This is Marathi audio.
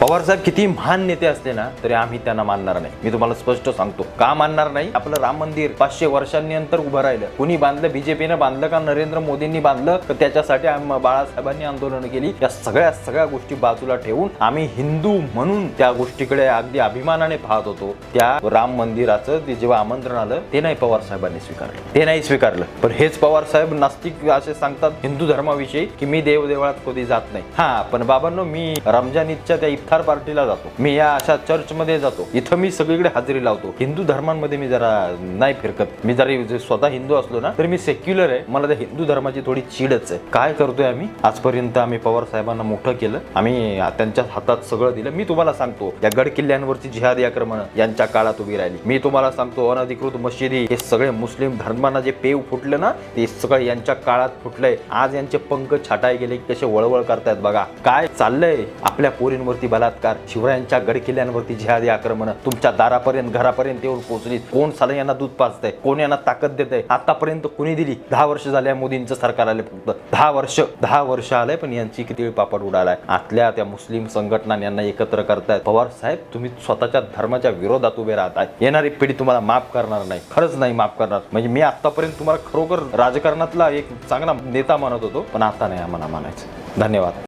पवारसाहेब किती महान नेते असले ना तरी आम्ही त्यांना मानणार नाही. मी तुम्हाला स्पष्ट सांगतो. का मानणार नाही? आपलं राम मंदिर पाचशे वर्षांनी नंतर उभं राहिलं. कुणी बांधलं? बीजेपीनं बांधलं का नरेंद्र मोदींनी बांधलं? तर त्याच्यासाठी आम्ही बाळासाहेबांनी आंदोलन केली. या सगळ्या सगळ्या गोष्टी बाजूला ठेवून आम्ही हिंदू म्हणून त्या गोष्टीकडे अगदी अभिमानाने पाहत होतो. त्या राम मंदिराचं ते जेव्हा आमंत्रण आलं ते नाही पवार साहेबांनी स्वीकारलं. ते नाही स्वीकारलं. पण हेच पवार साहेब नास्तिक असे सांगतात हिंदू धर्माविषयी की मी देवदेवळात कधी जात नाही. हा पण बाबांनो मी रमजान ईदच्या त्या इफ्तार पार्टीला जातो. मी या अशा चर्च मध्ये जातो. इथं मी सगळीकडे हजेरी लावतो. हिंदू धर्मांमध्ये मी जरा नाही फिरकत. मी जरी स्वतः हिंदू असलो ना तर मी सेक्युलर आहे. मला त्या हिंदू धर्माची थोडी चीडच आहे. काय करतोय आम्ही? आजपर्यंत आम्ही पवार साहेबांना मोठं केलं. आम्ही त्यांच्या हातात सगळं दिलं. मी तुम्हाला सांगतो या गड किल्ल्यांवरची जिहादी आक्रमण यांच्या काळात उभी राहिली. मी तुम्हाला सांगतो अनधिकृत मशिदी हे सगळे मुस्लिम धर्मांना जे पेव फुटलं ना ते सगळं यांच्या काळात फुटलंय. आज यांचे पंख छाटाय गेले कसे वळवळ करतायत बघा. काय चाललंय आपल्या पोरींवरती बलात्कार. शिवरायांच्या गडकिल्ल्यांवरती जिहादी आक्रमण. तुमच्या दारापर्यंत घरापर्यंत येऊन पोहोचली. कोण साले यांना दूध पाजतंय? कोण यांना ताकद देत आहे आतापर्यंत कुणी दिली? दहा वर्ष झाल्या मोदींचं सरकार आले फक्त. दहा वर्ष दहा वर्ष आलंय पण यांची किती पापड उडालाय? आतल्या त्या मुस्लिम संघटना यांना एकत्र करतायत. पवार साहेब तुम्ही स्वतःच्या धर्माच्या विरोधात उभे राहताय. येणारी पिढी तुम्हाला माफ करणार नाही. खरंच नाही माफ करणार. म्हणजे मी आतापर्यंत तुम्हाला खरोखर राजकारणातला एक चांगला नेता मानत होतो पण आता नाही आम्हाला मानायचं धन्यवाद.